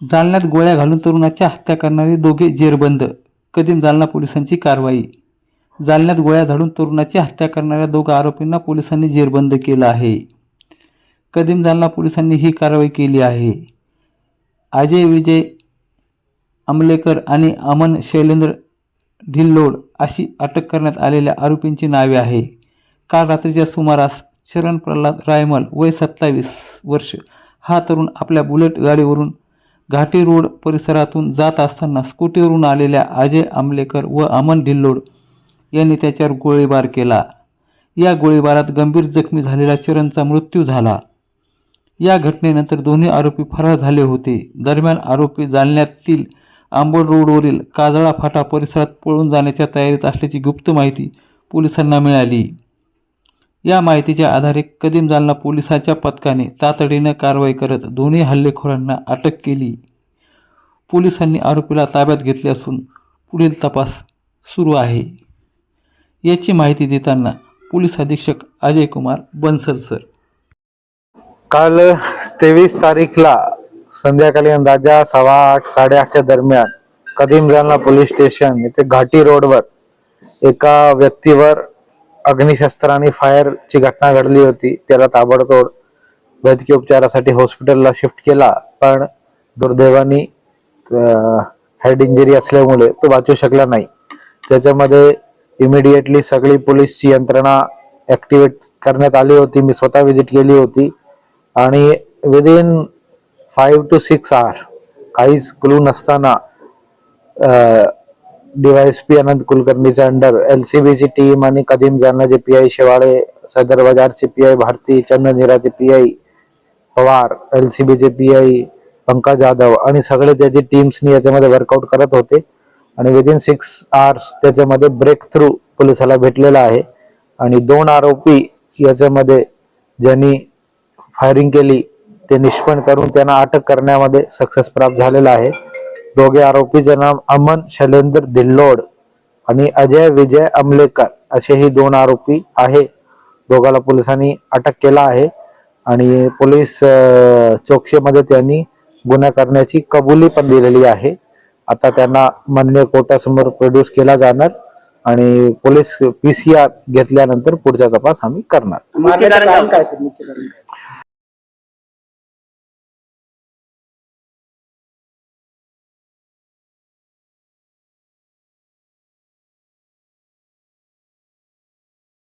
जालन्यात गोळ्या घालून तरुणाची हत्या करणारे दोघे जेरबंद. कदीम जालना पोलिसांची कारवाई. जालन्यात गोळ्या झाडून तरुणाची हत्या करणाऱ्या दोघा आरोपींना पोलिसांनी जेरबंद केलं आहे. कदीम जालना पोलिसांनी ही कारवाई केली आहे. अजय विजय आमलेकर आणि अमन शैलेंद्र ढिल्लोड अशी अटक करण्यात आलेल्या आरोपींची नावे आहे. काल रात्रीच्या सुमारास शरण प्रल्हाद रायमल वय सत्तावीस वर्ष. हा तरुण आपल्या बुलेट गाडीवरून घाटी रोड परिसरातून जात असताना स्कूटीवरून आलेल्या अजय आमलेकर व अमन ढिल्लोड यांनी त्याच्यावर गोळीबार केला. या गोळीबारात गंभीर जखमी झालेल्या चरणचा मृत्यू झाला. या घटनेनंतर दोन्ही आरोपी फरार झाले होते. दरम्यान आरोपी जालन्यातील आंबोड रोडवरील काजळा फाटा परिसरात पळून जाण्याच्या तयारीत असल्याची गुप्त माहिती पोलिसांना मिळाली. या माहितीच्या आधारे कदीम जालना पोलिसांच्या पथकाने तातडीनं कारवाई करत दोन्ही हल्लेखोरांना अटक केली. पोलिसांनी आरोपीला ताब्यात घेतले असून पुढील तपास सुरू आहे. याची माहिती देताना पोलीस अधीक्षक अजय कुमार बन्सल सर. काल तेवीस तारीखला संध्याकाळी अंदाजा सव्वा आठ साडेआठच्या दरम्यान कदीम जालना पोलीस स्टेशन येथे घाटी रोडवर एका व्यक्तीवर अग्निशस्त्राने फायरची घटना घडली होती त्याला ताबडतोब वैद्यकीय उपचारासाठी हॉस्पिटलला शिफ्ट केला. पण दुर्दैवाने हेड इंजरी असल्यामुळे तो वाचू शकला नाही. त्याच्यामध्ये इमिडिएटली सगळी पोलीसची यंत्रणा ऍक्टिव्हेट करण्यात आली होती. मी स्वतः व्हिजिट केली होती. आणि within five two six hour काहीच क्लू नसताना डीवायएसपी अनंत कुलकर्णीच्या अंडर एलसीबीची टीम आणि कदीम जालनाचे पी आय शेवाळे सदर बाजारचे पी आय भारती चंदनिराचे पी आय पवार एलसीबीचे पी आय पंकज जाधव आणि सगळे त्याचे टीम्सनी याच्यामध्ये वर्कआउट करत होते. आणि विदिन सिक्स आवर्स त्याच्यामध्ये ब्रेक थ्रू पोलिसाला भेटलेला आहे. आणि दोन आरोपी याच्यामध्ये ज्यांनी फायरिंग केली ते निष्पन्न करून त्यांना अटक करण्यामध्ये सक्सेस प्राप्त झालेला आहे. दोघे आरोपीचे नाव अमन शैलेंद्र धिल्लोड आणि अजय विजय अमलेकर असे ही दोन आरोपी आहे. दोघाला पोलिसांनी अटक केला आहे आणि पोलीस चौकशीमध्ये त्यांनी गुन्हा करण्याची कबुली पण दिलेली आहे. आता त्यांना माननीय कोर्टासमोर प्रोड्यूस केला जाणार आणि पोलीस पीसीआर घेतल्यानंतर पुढचा तपास आम्ही करणार.